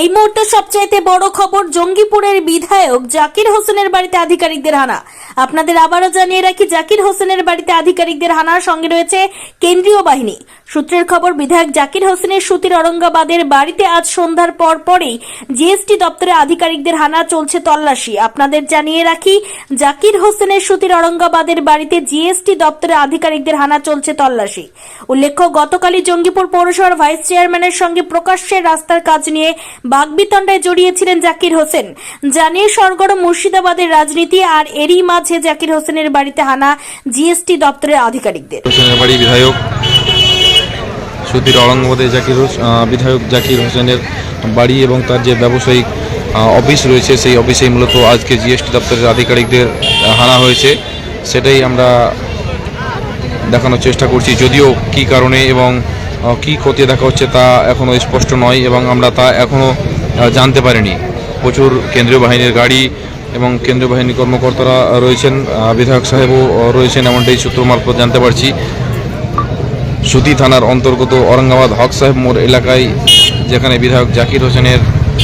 এই মুহূর্তে সবচাইতে বড় খবর জঙ্গিপুরের বিধায়ক জাকির হোসেনের বাড়িতে আধিকারিকদের হানা। আপনাদের আবারও জানিয়ে রাখি, জাকির হোসেনের বাড়িতে আধিকারিকদের হানার সঙ্গে রয়েছে কেন্দ্রীয় বাহিনী। সূত্রের খবর, বিধায়ক জাকির হোসেনের সুতির অরঙ্গাবাদের বাড়িতে আজ সন্ধ্যার পর পরেই জিএসটি দপ্তরে আধিকারিকদের হানা চলছে তল্লাশি। আপনাদের জানিয়ে রাখি, জাকির হোসেনের সুতির অরঙ্গাবাদের বাড়িতে জিএসটি দপ্তরে আধিকারিকদের হানা চলছে তল্লাশি। উল্লেখ্য, গতকালই জঙ্গিপুর পৌরসভার ভাইস চেয়ারম্যানের সঙ্গে প্রকাশ্যে রাস্তার কাজ নিয়ে বাগবিতণ্ডায় জড়িয়েছিলেন জাকির হোসেন। জানিয়ে সরগরম মুর্শিদাবাদের রাজনীতি আর এরই মাঝে জাকির হোসেনের বাড়িতে হানা জিএসটি দপ্তরের আধিকারিকদের। বাড়ি বিধায়ক সুধীর অরঙ্গবাদে জাকির বিধায়ক জাকির হোসেনের বাড়ি এবং তার যে ব্যবসায়িক অফিস রয়েছে, সেই অফিসেই মূলত আজকে জিএসটি দপ্তরের আধিকারিকদের হানা হয়েছে। সেটাই আমরা দেখানোর চেষ্টা করছি। যদিও কি কারণে এবং কি ক্ষতি দেখা হচ্ছে তা এখনও স্পষ্ট নয় এবং আমরা তা এখনও জানতে পারিনি। প্রচুর কেন্দ্রীয় বাহিনীর গাড়ি এবং কেন্দ্রীয় বাহিনীর কর্মকর্তারা রয়েছেন বিধায়ক সাহেবও রয়েছেন এমনটাই সূত্র মারফত জানতে পারছি। সুতি থানার অন্তর্গত অরঙ্গাবাদ হক সাহেব মোড় এলাকায় যেখানে বিধায়ক জাকির হোসেনের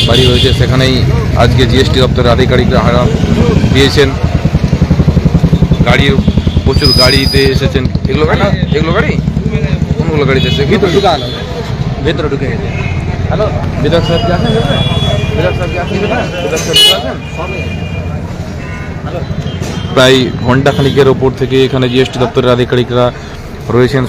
বাড়ি রয়েছে, সেখানেই আজকে জিএসটি দপ্তরের আধিকারিকরা হারা দিয়েছেন। গাড়ির, প্রচুর গাড়িতে এসেছেন। এগুলো গাড়ি? এগুলো গাড়ি? কোনগুলো গাড়িতে এসেছে কি ঢুকানো ভেতরে ঢুকে গেছে হ্যালো বিধায়ক সাহেব কি আছেন বিধায়ক সাহেব কি আছেন বিধায়ক সাহেব কি আছেন? প্রায় ঘণ্টা খানিকের ওপর থেকে এখানে জিএসটি দপ্তরের আধিকারিকরা রয়েছেন